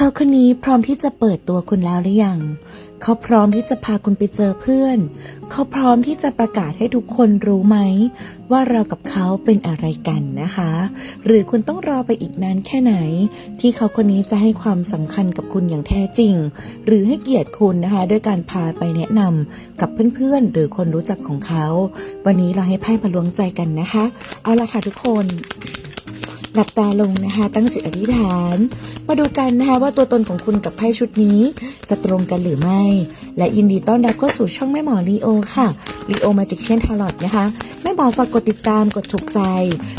เขาคนนี้พร้อมที่จะเปิดตัวคุณแล้วหรือยัง เขาพร้อมที่จะพาคุณไปเจอเพื่อน เขาพร้อมที่จะประกาศให้ทุกคนรู้ไหม ว่าเรากับเขาเป็นอะไรกันนะคะ หรือคุณต้องรอไปอีกนานแค่ไหน ที่เขาคนนี้จะให้ความสำคัญกับคุณอย่างแท้จริง หรือให้เกียรติคุณนะคะด้วยการพาไปแนะนำกับเพื่อนๆ หรือคนรู้จักของเขา วันนี้เราให้ไพ่มาลวงใจกันนะคะ เอาละค่ะทุกคน หลับตาลงนะคะ ตั้งจิตอธิษฐาน มาดูกันนะคะว่าตัวตนของคุณกับไพ่ชุดนี้ จะตรงกันหรือไม่ และยินดีต้อนรับเข้าสู่ช่องแม่หมอลีโอค่ะลีโอมาจิกเช่นทาร์ลอตนะคะแม่หมอฝากกดติดตามกดถูกใจ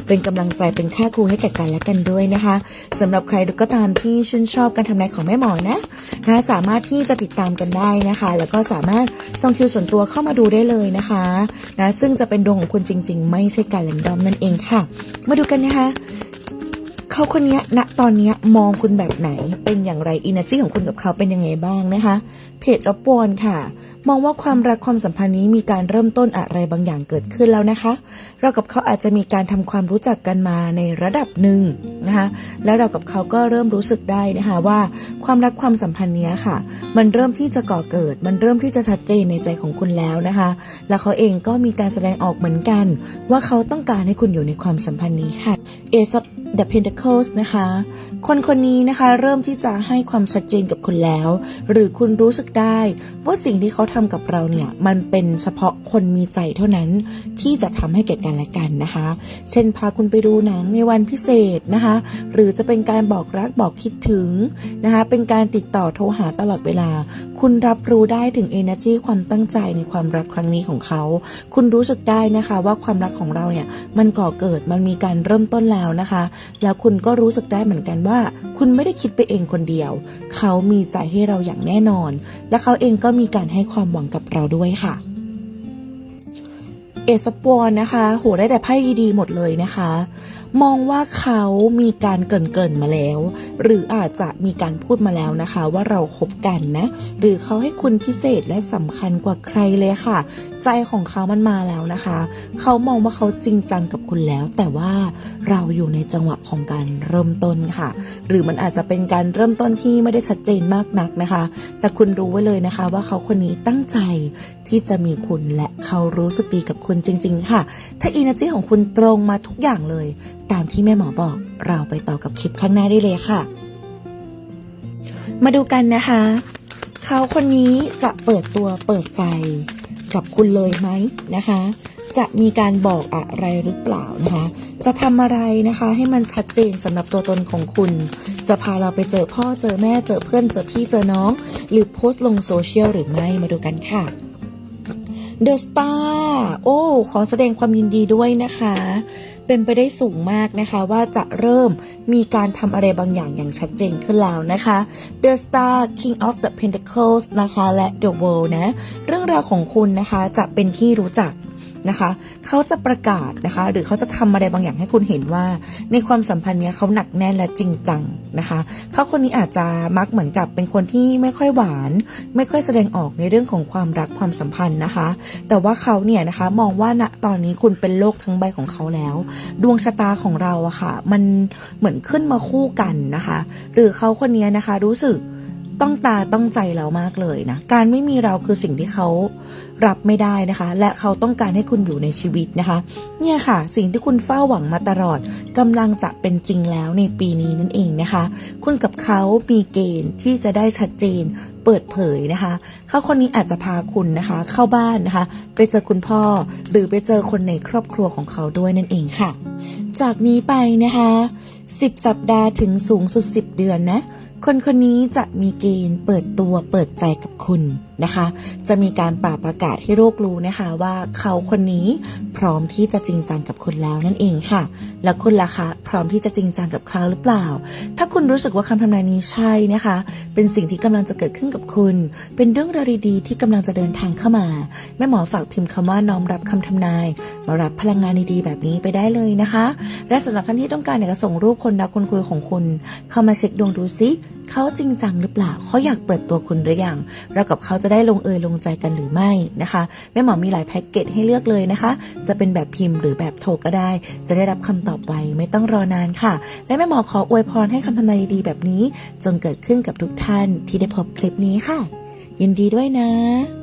เป็นกำลังใจเป็นค่าครูให้แก่กันและกันด้วยนะคะสำหรับใครก็ตามที่ชื่นชอบการทำนายของแม่หมอนะนะคะสามารถที่จะติดตามกันได้นะคะ แล้วก็สามารถจองคิวส่วนตัวเข้ามาดูได้เลยนะคะนะซึ่งจะเป็นดวงของคุณจริง ๆ ไม่ใช่การแรนดอมนั่นเองค่ะ มาดูกันนะคะ เขาคนนี้ณตอนนี้มองคุณแบบไหน เป็นอย่างไรอินเนอร์จีของคุณกับเขาเป็นยังไงบ้างนะคะ เพจออฟวอนค่ะ มองว่าความรักความสัมพันธ์นี้มีการเริ่มต้นอะไรบางอย่างเกิดขึ้นแล้วนะคะ เรากับเขาอาจจะมีการทำความรู้จักกันมาในระดับหนึ่งนะคะ แล้วเรากับเขาก็เริ่มรู้สึกได้นะคะว่าความรักความสัมพันธ์นี้ค่ะ มันเริ่มที่จะก่อเกิด มันเริ่มที่จะชัดเจนในใจของคุณแล้วนะคะ แล้วเขาเองก็มีการแสดงออกเหมือนกัน ว่าเขาต้องการให้คุณอยู่ในความสัมพันธ์นี้ค่ะ Ace of The Pentacles นะคะ คนคนนี้นะคะเริ่มที่จะให้ความชัดเจนกับคุณแล้ว หรือคุณรู้สึกได้ว่าสิ่งที่เขาทำกับเราเนี่ย มันเป็นเฉพาะคนมีใจเท่านั้นที่จะทำให้แก่กันและกันนะคะ เช่นพาคุณไปดูหนังในวันพิเศษนะคะ หรือจะเป็นการบอกรักบอกคิดถึงนะคะ เป็นการติดต่อโทรหาตลอดเวลา คุณรับรู้ได้ถึง energy ความตั้งใจในความรักครั้งนี้ของเขา คุณรู้สึกได้นะคะว่าความรักของเราเนี่ยมันก่อเกิดมันมีการเริ่มต้นแล้วนะคะแล้วคุณก็รู้สึกได้เหมือนกันว่า คุณไม่ได้คิดไปเองคนเดียว เขามีใจให้เราอย่างแน่นอน และเขาเองก็มีการให้ความหวังกับเราด้วยค่ะเอสปอนนะคะ โหได้แต่ไพ่ดีๆหมดเลยนะคะมองว่าเขามีการเกินๆมาแล้ว หรืออาจจะมีการพูดมาแล้วนะคะ ว่าเราคบกันนะ หรือเขาให้คุณพิเศษและสำคัญกว่าใครเลยค่ะ ใจของเขามันมาแล้วนะคะ เขามองว่าเขาจริงจังกับคุณแล้ว แต่ว่าเราอยู่ในจังหวะของการเริ่มต้นค่ะ หรือมันอาจจะเป็นการเริ่มต้นที่ไม่ได้ชัดเจนมากนักนะคะ แต่คุณรู้ไว้เลยนะคะ ว่าเขาคนนี้ตั้งใจที่จะมีคุณและเขารู้สึกดีกับคุณจริง ๆ ค่ะ ถ้าอินเนอร์จีของคุณตรงมาทุกอย่างเลยตามที่แม่หมอบอก เราไปต่อกับคลิปข้างหน้าได้เลยค่ะ มาดูกันนะคะ เขาคนนี้จะเปิดตัวเปิดใจกับคุณเลยไหมนะคะ จะมีการบอกอะไรหรือเปล่านะคะ จะทำอะไรนะคะ ให้มันชัดเจนสำหรับตัวตนของคุณ จะพาเราไปเจอพ่อเจอแม่เจอเพื่อนเจอพี่เจอน้อง หรือโพสต์ลงโซเชียลหรือไม่มาดูกันค่ะ The Star โอ้ ขอแสดงความยินดีด้วยนะคะ เป็นไปได้สูงมากนะคะว่าจะเริ่มมีการทำอะไรบางอย่างอย่างชัดเจนขึ้นแล้วนะคะ The Star King of the Pentacles นะคะและ The World นะ เรื่องราวของคุณนะคะจะเป็นที่รู้จัก นะคะเขาจะประกาศนะคะ หรือเขาจะทำอะไรบางอย่างให้คุณเห็นว่า ในความสัมพันธ์เนี้ยเขาหนักแน่นและจริงจังนะคะเขาคนนี้อาจจะมักเหมือนกับเป็นคนที่ไม่ค่อยหวาน ไม่ค่อยแสดงออกในเรื่องของความรักความสัมพันธ์นะคะ แต่ว่าเขาเนี่ยนะคะมองว่าณตอนนี้คุณเป็นโลกทั้งใบของเขาแล้ว ดวงชะตาของเราอะค่ะ มันเหมือนขึ้นมาคู่กันนะคะ หรือเขาคนนี้นะคะรู้สึก ต้องตาต้องใจเรามากเลยนะ การไม่มีเราคือสิ่งที่เขารับไม่ได้นะคะ และเขาต้องการให้คุณอยู่ในชีวิตนะคะ เนี่ยค่ะ สิ่งที่คุณเฝ้าหวังมาตลอดกำลังจะเป็นจริงแล้วในปีนี้นั่นเองนะคะ คุณกับเขามีเกณฑ์ที่จะได้ชัดเจนเปิดเผยนะคะเขาคนนี้อาจจะพาคุณนะคะ เข้าบ้านนะคะ ไปเจอคุณพ่อ หรือไปเจอคนในครอบครัวของเขาด้วยนั่นเองค่ะ จากนี้ไปนะคะ 10 สัปดาห์ถึงสูงสุด 10 เดือนนะ คนคนนี้จะมีเกณฑ์เปิดตัวเปิดใจกับคุณ นะคะ จะมีการปราบประกาศให้โลกรู้นะคะว่าเขาคนนี้พร้อมที่จะจริงจังกับคุณแล้วนั่นเองค่ะ แล้วคุณล่ะคะพร้อมที่จะจริงจังกับเขาหรือเปล่า ถ้าคุณรู้สึกว่าคำทำนายนี้ใช่นะคะ เป็นสิ่งที่กำลังจะเกิดขึ้นกับคุณ เป็นเรื่องราวดีๆที่กำลังจะเดินทางเข้ามาแม่หมอฝากพิมพ์คำว่าน้อมรับคำทำนายมารับพลังงานดีๆแบบนี้ไปได้เลยนะคะ และสำหรับท่านที่ต้องการอยากจะส่งรูปคนรักคนคุยของคุณ เข้ามาเช็คดวงดูซิ เขาจริงจังหรือเปล่าเขาอยากเปิดตัวคุณหรือยังเรากับเขาจะได้ลงเอยลงใจกันหรือไม่นะคะแม่หมอมีหลายแพ็กเกจให้เลือกเลยนะคะ จะเป็นแบบพิมพ์หรือแบบโทรก็ได้ จะได้รับคำตอบไวไม่ต้องรอนานค่ะ และแม่หมอขออวยพรให้คำทำนายดีๆแบบนี้ จงเกิดขึ้นกับทุกท่านที่ได้พบคลิปนี้ค่ะ ยินดีด้วยนะ